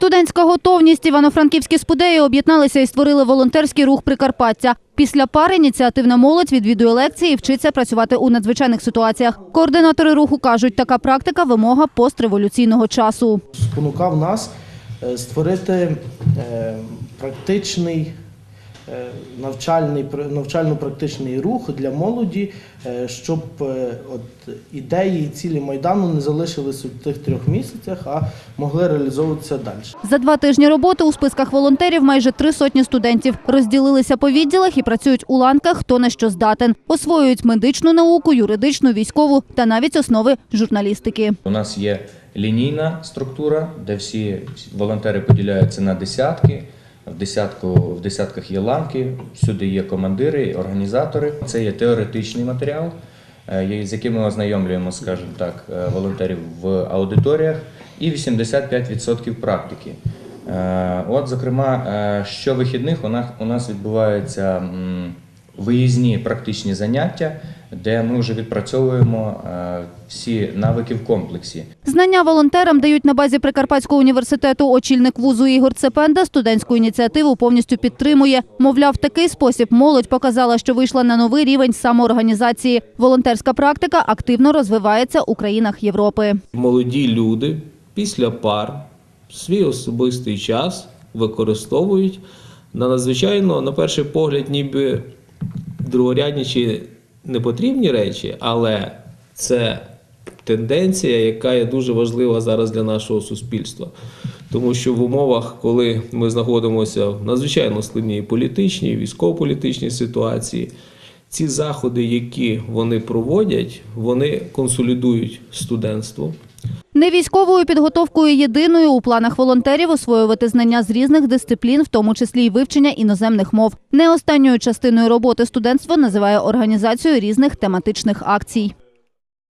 Студентська готовність івано-франківські спудеї об'єдналися і створили волонтерський рух Прикарпаття. Після пари ініціативна молодь відвідує лекції і вчиться працювати у надзвичайних ситуаціях. Координатори руху кажуть, така практика вимога постреволюційного часу. спонукав нас е, створити е, практичний навчальний пр- навчально-практичний рух для молоді, е, щоб е, от ідеї і цілі майдану не залишились у тих трьох місяцях, а могли реалізовуватися далі. За два тижні роботи у списках волонтерів майже три сотні студентів розділилися по відділах і працюють у ланках, хто на що здатен. Освоюють медичну науку, юридичну, військову та навіть основи журналістики. У нас є лінійна структура, де всі волонтери поділяються на десятки. В, десятку, в десятках є ланки, всюди є командири, організатори. Це є теоретичний матеріал, е, з яким ми ознайомлюємо, скажімо так, е, волонтерів в аудиторіях, і 85% практики. Е, От, зокрема, що щовихідних у нас, м, виїзні практичні заняття, де ми вже відпрацьовуємо е, всі навики в комплексі. Знання волонтерам дають на базі Прикарпатського університету очільник вузу Ігор Цепенда. Студентську ініціативу повністю підтримує. Мовляв, такий спосіб молодь показала, що вийшла на новий рівень самоорганізації. Волонтерська практика активно розвивається у країнах Європи. молоді люди після пар свій особистий час використовують на надзвичайно, на перший погляд, ніби другорядні чи непотрібні речі, але це тенденція, яка є дуже важлива зараз для нашого суспільства. Тому що в умовах, коли ми знаходимося в надзвичайно складній політичній, військово-політичній ситуації, ці заходи, які вони проводять, вони консолідують студентство. Не військовою підготовкою єдиною у планах волонтерів освоювати знання з різних дисциплін, в тому числі й вивчення іноземних мов. Не останньою частиною роботи студентство називає організацію різних тематичних акцій.